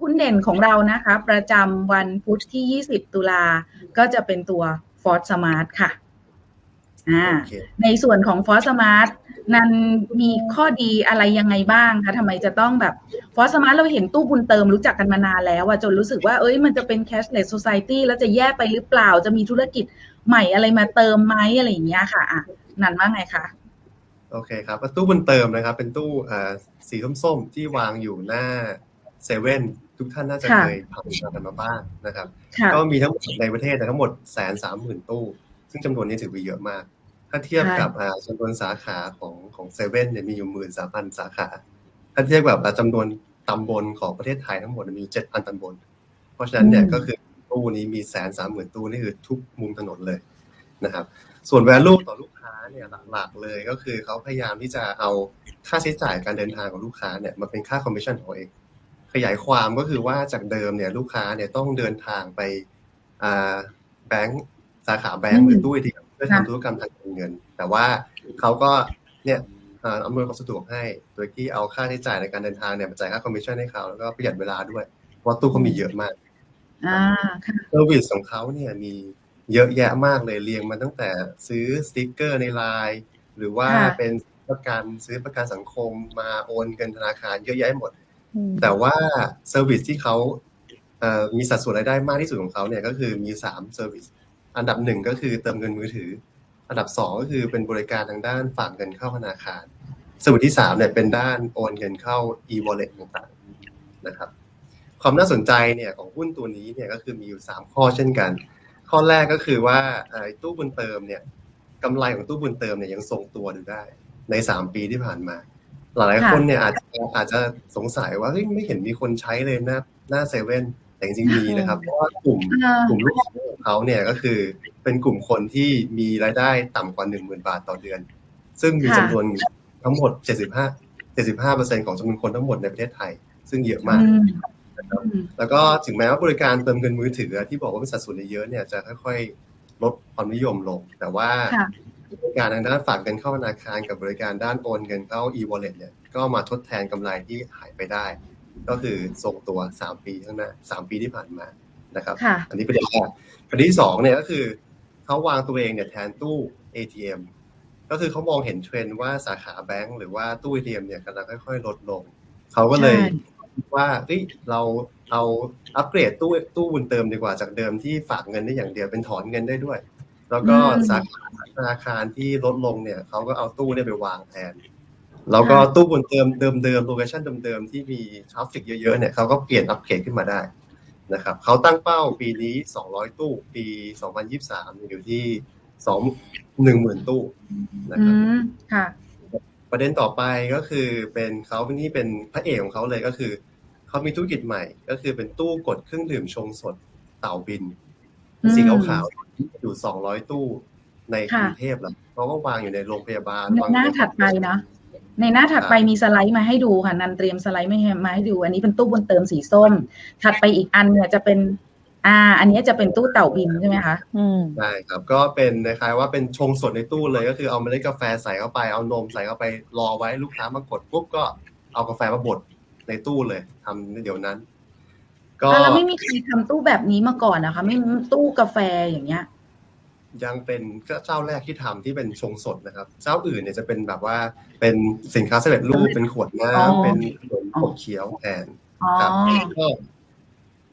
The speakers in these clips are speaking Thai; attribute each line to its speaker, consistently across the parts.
Speaker 1: หุ้นเด่นของเรานะคะ ประจำวันพุธที่ 20 ตุลา ก็จะเป็นตัว Ford Smart ค่ะอ่า
Speaker 2: โอเค
Speaker 1: ในส่วนของ Ford Smart นั้นมีข้อดีอะไรยังไงบ้างคะทำไมจะต้องแบบ Ford Smart เราเห็นตู้บุญเติมรู้จักกันมานานแล้วอะจนรู้สึกว่าเอ้ยมันจะเป็น cashless society แล้วจะแย่ไปหรือเปล่าจะมีธุรกิจใหม่อะไรมาเติมไหมอะไรอย่างเงี้ยค่ะอะนันว่าไงคะ
Speaker 2: โอเคครับตู้บุญเติมนะครับ เป็นตู้อ่าสีส้มๆที่วางอยู่หน้าเซเว่นทุกท่านน่าจะ
Speaker 1: ค่ะ
Speaker 2: เคยผ่านกันมาบ้างนะครับ
Speaker 1: ค่ะ
Speaker 2: ก็มีทั้งหมดในประเทศแต่ทั้งหมดแสนสามหมื่นตู้ ซึ่งจำนวนนี้ถือว่าเยอะมาก ถ้าเทียบกับอ่าจำนวนสาขาของของเซเว่นเนี่ยมีอยู่หมื่นสามพันสาขา ถ้าเทียบกับอ่าจำนวนตำบลของประเทศไทยทั้งหมดมีเจ็ดพันตำบล เพราะฉะนั้นเนี่ยก็คือตู้นี้มีแสนสามหมื่นตู้นี่คือทุกมุมถนนเลย นะครับ ส่วน value ต่อลูกค้าเนี่ยหลักๆเลยก็คือเขาพยายามที่จะเอาค่าใช้จ่ายการเดินทางของลูกค้าเนี่ยมาเป็นค่าคอมมิชชั่นของเขาเอง ขยายความก็คือว่าจากเดิมเนี่ยลูกค้าเนี่ยต้องเดินทางไปอ่าแบงก์สาขาแบงก์หรือตู้ ATM เพื่อทำธุรกรรมทางการเงิน แต่ว่าเขาก็เนี่ยอ่าอำนวยความสะดวกให้ โดยที่เอาค่าใช้จ่ายในการเดินทางเนี่ยมาจ่ายค่าคอมมิชชั่นให้เขาแล้วก็ประหยัดเวลาด้วยเพราะตู้เขามีเยอะมาก
Speaker 1: อ่าค่ะ
Speaker 2: เซอร์วิสของเขาเนี่ยมี เยอะแยะมากเลยเรียงมาตั้งแต่ซื้อสติกเกอร์ในไลน์หรือว่า
Speaker 1: ค่ะ
Speaker 2: เป็นประกันซื้อประกันสังคมมาโอนเงินธนาคารเยอะแยะหมด
Speaker 3: อืม
Speaker 2: แต่ว่าเซอร์วิสที่เขาเอ่อมีสัดส่วนรายได้มากที่สุดของเขาเนี่ยก็คือมี3เซอร์วิสอันดับหนึ่งก็คือเติมเงินมือถือ อันดับสองก็คือเป็นบริการทางด้านฝากเงินเข้าธนาคารเซอร์วิสที่สามเนี่ยเป็นด้านโอนเงินเข้า e-wallet ต่างๆนะครับ ความน่าสนใจเนี่ยของหุ้นตัวนี้เนี่ยก็คือมีอยู่3ข้อเช่นกัน ข้อแรกก็คือว่าเอ่อตู้บุญเติมเนี่ยกำไรของตู้บุญเติมเนี่ยยังทรงตัวอยู่ได้ ใน3ปีที่ผ่านมา หลายๆ
Speaker 1: ค่ะ
Speaker 2: คนเนี่ยอาจจะอาจจะสงสัยว่าเฮ้ยไม่เห็นมีคนใช้เลยหน้าหน้าเซเว่นแต่จริงๆมีนะครับ เพราะว่ากลุ่ม
Speaker 1: อ่า
Speaker 2: กลุ่มลูกค้าของเขาเนี่ยก็คือเป็นกลุ่มคนที่มีรายได้ต่ำกว่า1 0,000บาทต่อเดือน ซึ่งมี
Speaker 1: ค่ะ
Speaker 2: จำนวนทั้งหมด75 75%ของจำนวนคนทั้งหมดในประเทศไทย ซึ่งเยอะมาก
Speaker 1: อืม
Speaker 2: นะครับ
Speaker 1: อืม
Speaker 2: แล้วก็ถึงแม้ว่าบริการเติมเงินมือถือที่บอกว่าเป็นสัดส่วนเยอะเนี่ยจะค่อยๆลดความนิยมลง แต่ว่า
Speaker 1: ค่ะ
Speaker 2: บริการทางด้านฝากเงินเข้าธนาคารกับบริการด้านโอนเงินเข้า e-wallet เนี่ยก็มาทดแทนกำไรที่หายไปได้ ก็คือทรงตัว 3 ปีข้างหน้า 3 ปีที่ผ่านมานะครับ
Speaker 1: ค่ะ
Speaker 2: อันนี้ประเด็นแรกประเด็นที่สองเนี่ยก็คือเขาวางตัวเองเนี่ยแทนตู้ ATM ก็คือเขามองเห็นเทรนด์ว่าสาขาแบงก์หรือว่าตู้ ATM เนี่ยกำลังค่อยๆ ลดลง เขาก็เลย
Speaker 1: ใช่
Speaker 2: คิด ว่าเฮ้ยเราเอาอัปเกรดตู้ตู้บุญเติมดีกว่าจากเดิมที่ฝากเงินได้อย่างเดียวเป็นถอนเงินได้ด้วย แล้วก็
Speaker 1: อืม
Speaker 2: สาขาธนาคารที่ลดลงเนี่ยเขาก็เอาตู้เนี่ยไปวางแทนแล้วก็ตู้บุญเติมเดิมๆโลเคชั่นเดิมๆที่มีทราฟฟิกเยอะๆเนี่ยเขาก็เปลี่ยนอัปเกรดขึ้นมาได้นะครับเขาตั้งเป้าปีนี้ 200 ตู้ ปี 2023 อยู่ที่ 2 10,000 ตู้นะ
Speaker 1: อื
Speaker 2: ครับ
Speaker 1: มค่ะ
Speaker 2: ประเด็นต่อไปก็คือเป็นเขานี่เป็นพระเอกของเขาเลยก็คือเขามีธุรกิจใหม่ ก็คือเป็นตู้กดเครื่องดื่มชงสดเต่าบิน
Speaker 1: อืม
Speaker 2: สีขาวๆอยู่200ตู้ในก
Speaker 1: ค่ะ
Speaker 2: รุงเทพแล้วเขาก็วางอยู่ในโรงพยาบาล
Speaker 1: ใน
Speaker 2: วาง
Speaker 1: หน้าถัดไปเนาะในหน้าถัดไปมีสไลด์มาให้ดูค่ะนันเตรียมสไลด์มาให้มาให้ดู อันนี้เป็นตู้บนเติมสีส้ม ถัดไปอีกอันเนี่ยจะเป็น อ่า อันนี้จะเป็นตู้เต่าบินใช่ไหมคะ
Speaker 3: อืม
Speaker 2: ใช่ครับ ก็เป็นคล้ายๆว่าเป็นชงสดในตู้เลยก็คือเอาเมล็ดกาแฟใส่เข้าไปเอานมใส่เข้าไปรอไว้ลูกค้ามากดปุ๊บก็เอากาแฟมาบดในตู้เลยทำเดี๋ยวนั้น ก็
Speaker 1: อ่าแล้วไม่มีใครทำตู้แบบนี้มาก่อนนะคะ ไม่ตู้กาแฟอย่างเงี้ย
Speaker 2: ยังเป็นเจ้าแรกที่ทำที่เป็นชงสดนะครับ เจ้าอื่นเนี่ยจะเป็นแบบว่าเป็นสินค้าสำเร็จรูปเป็นขวดน้
Speaker 1: อ๋อำ
Speaker 2: เป็นขนมขบเคี้ยวแทน
Speaker 1: อ๋อ
Speaker 2: ครับก็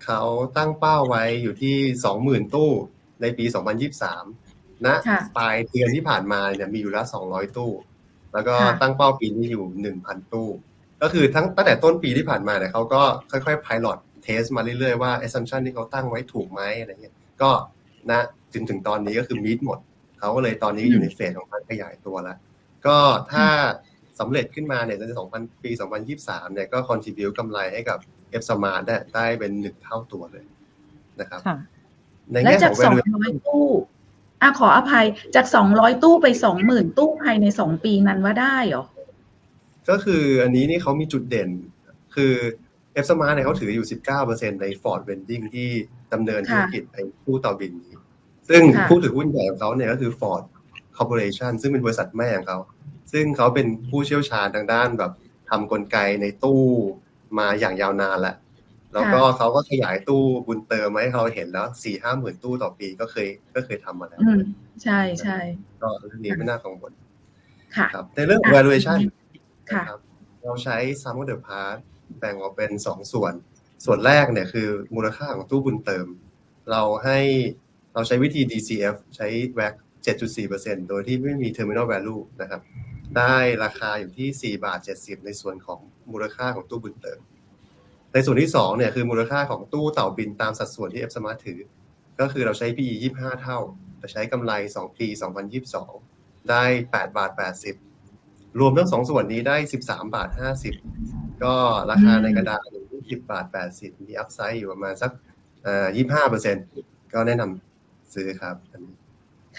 Speaker 2: เขาตั้งเป้าไว้อยู่ที่สองหมื่นตู้ในปี2023ณ
Speaker 1: ค่ะ
Speaker 2: ปลายเดือนที่ผ่านมาเนี่ยมีอยู่ละ200ตู้ แล้วก็
Speaker 1: ค่ะ
Speaker 2: ตั้งเป้าปีนี้อยู่1,000ตู้ ก็คือทั้งตั้งแต่ต้นปีที่ผ่านมาเนี่ยเขาก็ค่อยๆ pilot test มาเรื่อยๆว่า assumption ที่เขาตั้งไว้ถูกไหมอะไรเงี้ยก็นะถึงถึงตอนนี้ก็คือ meet หมด เขาก็เลยตอนนี้อยู่ในเฟสของการขยายตัวแล้ว ก็ถ้า สำเร็จขึ้นมาเนี่ยใน2000 ปี 2023 เนี่ยก็ contribute กำไรให้กับ F Smart ได้ได้เป็นหนึ่งเท่าตัวเลยนะครับ
Speaker 3: ค่ะ
Speaker 2: ใน
Speaker 1: แล้ว
Speaker 2: แง่
Speaker 1: จา
Speaker 2: ข
Speaker 1: ก
Speaker 2: อง
Speaker 1: สอง
Speaker 2: valuation
Speaker 1: ร้อยตู้อะขออภัยจากสองร้อยตู้ไปสองหมื่นตู้ภายในสองปีนั้นว่าได้เหรอ
Speaker 2: ก็คืออันนี้นี่เขามีจุดเด่น คือ F Smart เนี่ยเขาถืออยู่ 19%ใน Ford Vending ที่ดำเนินธุรกิจไอ้ตู้เตาบินนี้ ซึ่ง
Speaker 1: ค่ะ
Speaker 2: ผู้ถือหุ้นใหญ่ของเขาเนี่ยก็คือ Ford Corporation ซึ่งเป็นบริษัทแม่ของเขา ซึ่งเขาเป็นผู้เชี่ยวชาญทางด้านแบบทำกลไกในตู้มาอย่างยาวนานแล้วแล้วก็เขาก็ขยายตู้บุญเติมมาให้เราเห็นแล้วสี่ห้าหมื่นตู้ต่อปีก็เคยก็เคยทำมาแล้ว
Speaker 1: อืมใช่ใช่
Speaker 2: ก็เรื่องนี้ไม่น่ากังวล
Speaker 1: ค่ะ
Speaker 2: ครับในเรื่องของ valuation
Speaker 1: ค่ะ
Speaker 2: นะครับเราใช้ sum of the parts แบ่งออกเป็นสองส่วน ส่วนแรกเนี่ยคือมูลค่าของตู้บุญเติม เราให้เราใช้วิธี DCF ใช้ WACC 7.4%โดยที่ไม่มี terminal value นะครับ ได้ราคาอยู่ที่ 4 บาท 70 ในส่วนของมูลค่าของตู้บุญเติม ในส่วนที่2เนี่ยคือมูลค่าของตู้เต่าบินตามสัดส่วนที่ F Smart ถือ ก็คือเราใช้ PE 25 เท่า แต่ใช้กำไร 2 ปี 2022 ได้ 8 บาท 80 รวมทั้งสองส่วนนี้ได้ 13 บาท 50 ก็ราคาในกระดาษอยู่ที่10 บาท 80 มีอัพไซด์อยู่ประมาณสักเอ่อ25%ก็แนะนำซื้อครับอันนี้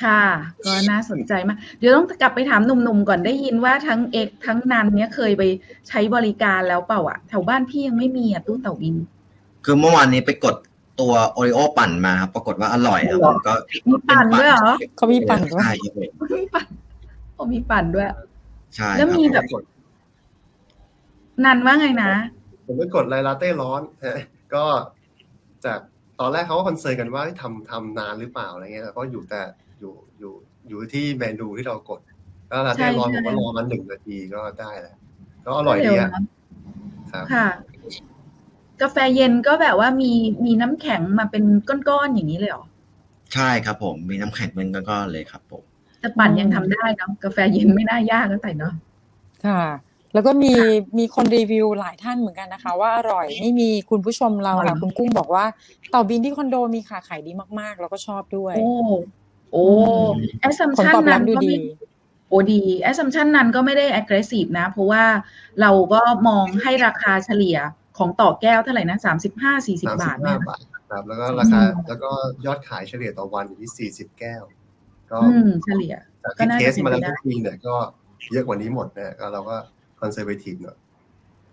Speaker 1: ค่ะ ก็น่าสนใจมาก เดี๋ยวต้องกลับไปถามหนุ่มๆก่อนได้ยินว่าทั้งเอกทั้งนันเนี้ยเคยไปใช้บริการแล้วเปล่าอะแถวบ้านพี่ยังไม่มีอะตู้เต่าบิน
Speaker 3: คือเมื่อวานนี้ไปกดตัวโอริโอปั่นมาครับปรากฏว่าอร่อยครับ
Speaker 1: เหรอ
Speaker 3: ผมก็
Speaker 1: มีปั่นด้วยเหรอ
Speaker 4: เขามีปั่นด้วย
Speaker 3: ใช่ครับผม
Speaker 1: มีปั่นโอ้มีปั่นด้วย
Speaker 3: ใช่
Speaker 1: แล้ว
Speaker 3: ครับ
Speaker 1: มีแบบนันว่าไงนะ
Speaker 2: ผมไปกดไลลาเต้ร้อนฮะก็จากตอนแรกเขาก็คอนเซิร์นกันว่าทำทำนานหรือเปล่าอะไรเงี้ยก็อยู่แต่ อยู่อยู่อยู่ที่เมนูที่เรากดก็ลาเต้ร้อน
Speaker 1: ใช่
Speaker 2: ผมก็
Speaker 1: ใช่
Speaker 2: รอมาหนึ่งนาทีก็ได้แล้วก็อร่อยดี
Speaker 1: เร็ว
Speaker 2: อะ
Speaker 1: นะครับค่ะ กาแฟเย็นก็แบบว่ามีมีน้ำแข็งมาเป็นก้อนๆอย่างนี้เลยเหรอ
Speaker 3: ใช่ครับผมมีน้ำแข็งเป็นก้อนๆเลยครับผม
Speaker 1: แต่ปั่น
Speaker 4: อืม
Speaker 1: ยังทำได้เนาะกาแฟเย็นไม่น่ายากก็แต่เนาะ
Speaker 4: ค่ะแล้วก็มีมีคนรีวิวหลายท่านเหมือนกันนะคะ ว่าอร่อยนี่มีคุณผู้ชมเราค่ะ
Speaker 1: อ๋อ
Speaker 4: คุณกุ้งบอกว่าเต่าบินที่คอนโดมีขาขายดีมากๆ แล้วก็ชอบด้วย
Speaker 1: โอ้ โอ้แอสซัม
Speaker 4: ผล
Speaker 1: ชัน
Speaker 4: ตอบ
Speaker 1: นั้
Speaker 4: รับ
Speaker 1: น
Speaker 4: ดู
Speaker 1: ก็
Speaker 4: ดี
Speaker 1: ไม่โอ้ดีแอสซัมชันนั้นก็ไม่ได้ aggressive นะ เพราะว่าเราก็มองให้ราคาเฉลี่ยของต่อแก้วเท่าไหร่นะสามสิบห้าสี่สิบ
Speaker 2: สามสิ
Speaker 1: บาท
Speaker 2: บ
Speaker 1: เนี่
Speaker 2: ห้ายบาทครับ แล้วก็ราคาแล้วก็ยอดขายเฉลี่ยต่อวันอยู่ที่สี่สิบแก้ว ก็
Speaker 1: อืมเฉลี่ย
Speaker 2: จาก
Speaker 1: ก็
Speaker 2: ที่
Speaker 1: น่า
Speaker 2: เท
Speaker 1: จะ
Speaker 2: ส
Speaker 1: เป็น
Speaker 2: มา
Speaker 1: ไป
Speaker 2: แล้ว
Speaker 1: ได้
Speaker 2: ทุกปีเนี่ยก็เยอะกว่านี้หมดนะก็เราก็คอนเซอร์เวทีฟหน่อย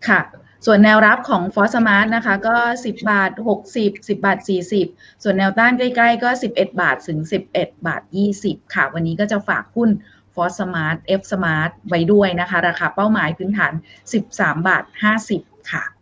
Speaker 1: ค่ะ ส่วนแนวรับของฟอสมาร์ทนะคะ ก็ 10 บาท 60 10 บาท 40 ส่วนแนวต้านใกล้ๆ ก็ 11 บาทถึง 11 บาท 20 ค่ะ วันนี้ก็จะฝากหุ้นฟอสมาร์ทเอฟสมาร์ทไว้ด้วยนะคะ ราคาเป้าหมายพื้นฐาน 13 บาท 50 ค่ะ